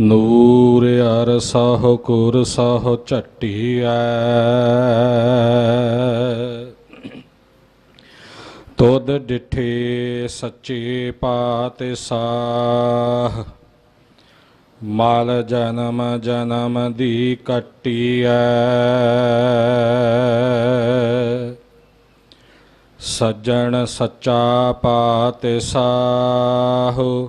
ਨੂਰ ਅਰ ਸਹ ਕੁਰ ਸਹ ਝਟੀਐ। ਤੁਧ ਡਿਠੇ ਸੱਚੇ ਪਾਤਸ਼ਾਹ, ਮਾਲ ਜਨਮ ਜਨਮ ਦੀ ਕੱਟੀਐ। ਸੱਜਣ ਸੱਚਾ ਪਾਤਸ਼ਾਹ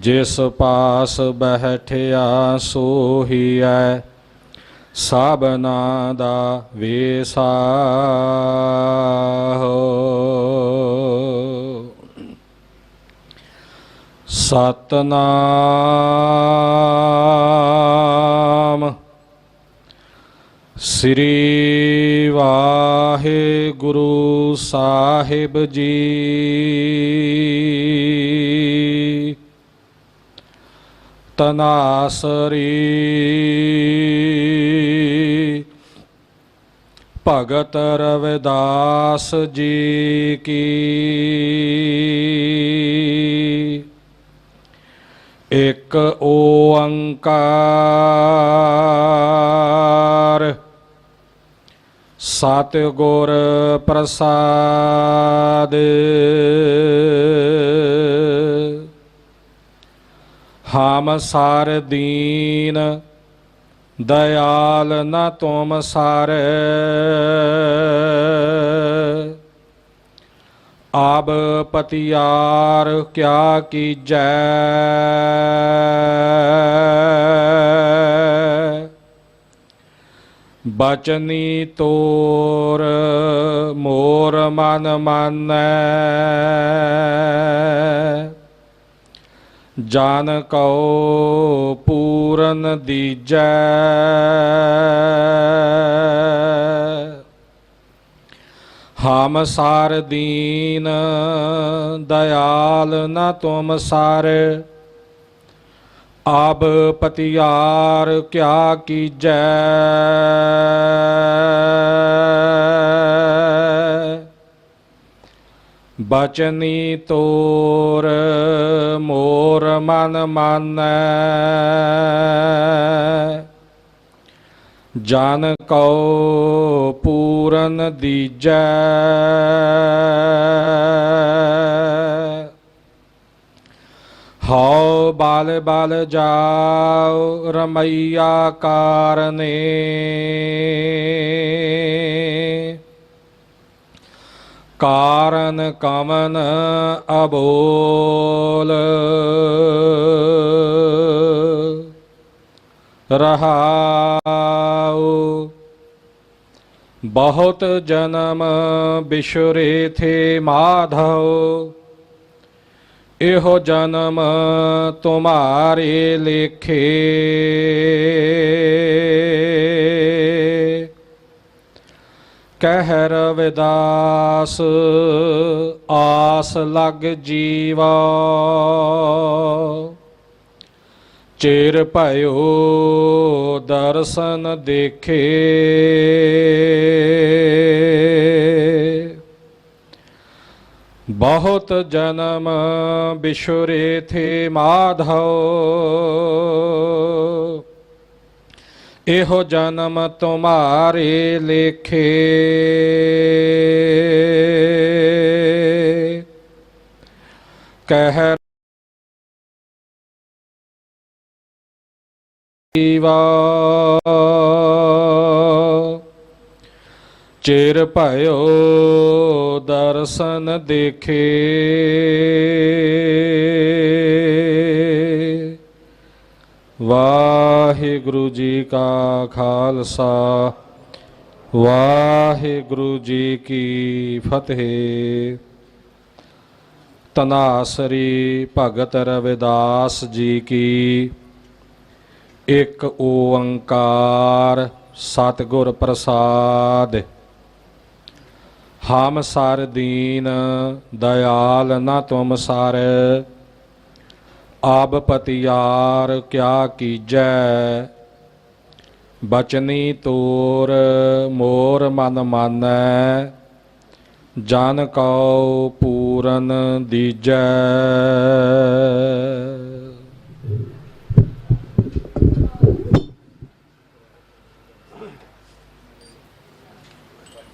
ਜਿਸ ਪਾਸ ਬਹਿਠਿਆ ਸੋਹੀਐ ਸਾਬਨਾ ਦਾ ਵੇਸਾਹੋ। ਸਤਨਾਮ ਸ੍ਰੀ ਵਾਹਿਗੁਰੂ ਸਾਹਿਬ ਜੀ। ਤਨਾਸਰੀ। ਭਗਤ ਰਵਿਦਾਸ ਜੀ ਕੀ। ਇੱਕ ਓੰਕਾਰ। ਸਤਿਗੁਰ ਪ੍ਰਸਾਦ। ਹਮ ਸਾਰ ਦੀਨ, ਦਇਆਲ ਨ ਤੁਮ ਸਾਰ। ਆਬ ਪਤਿਆਰ ਕਿਆ ਕੀਜੈ। ਬਚਨੀ ਤੋਰ ਮੋਰ ਮਨ ਮਾਨੈ। ਜਨ ਕਉ ਪੂਰਨ ਦੀਜੈ। ਹਮ ਸਾਰ ਦੀਨ ਦਇਆਲ ਨ ਤੁਮ ਸਾਰ। ਆਬ ਪਤਿਆਰ ਕਿਆ ਕੀਜੈ। ਬਚਨੀ ਤੋਰ ਮੋਰ ਮਨ ਮਾਨੈ। ਜਨ ਕਉ ਪੂਰਨ ਦੀਜੈ। ਹਉ ਬਾਲ ਬਾਲ ਜਾਉ ਰਮਈਆ ਕਾਰਨੇ। ਕਾਰਨ ਕਮਨ ਅਬੋਲ। ਰਹਾਉ। ਬਹੁਤ ਜਨਮ ਬਿਸ਼ਰੇ ਥੇ ਮਾਧਵ। ਇਹੋ ਜਨਮ ਤੁਮਾਰੇ ਲੇਖੇ। ਕਹਿ ਰਵਿਦਾਸ ਆਸ ਲਗ ਜੀਵਾ। ਚਿਰ ਭਇਓ ਦਰਸ਼ਨ ਦੇਖੇ। ਬਹੁਤ ਜਨਮ ਬਿਸ਼ਰੇ ਥੇ ਮਾਧਵ। ਇਹੋ ਜਨਮ ਤੁਮਾਰੇ ਲੇਖੇ। ਕਹਿ ਜੀਵਾ ਚਿਰ ਭਇਓ ਦਰਸ਼ਨ ਦੇਖੇ। ਵਾ ਵਾਹਿਗੁਰੂ ਜੀ ਕਾ ਖਾਲਸਾ, ਵਾਹਿਗੁਰੂ ਜੀ ਕੀ ਫਤਿਹ। ਤਨਾਸਰੀ ਭਗਤ ਰਵਿਦਾਸ ਜੀ ਕੀ, ਇੱਕ ਓੰਕਾਰ ਸਤਿਗੁਰ ਪ੍ਰਸਾਦ। ਹਮ ਸਰ ਦੀਨ ਦਇਆਲ ਨਾ ਤੁਮ ਸਰ, ਆਪ ਪਤਿਆਰ ਕਿਆ ਕੀਜੈ ਬਚਨੀ ਤੋਰ ਮੋਰ ਮਨ ਮਾਨੈ ਜਨ ਕਉ ਪੂਰਨ ਦੀਜੈ।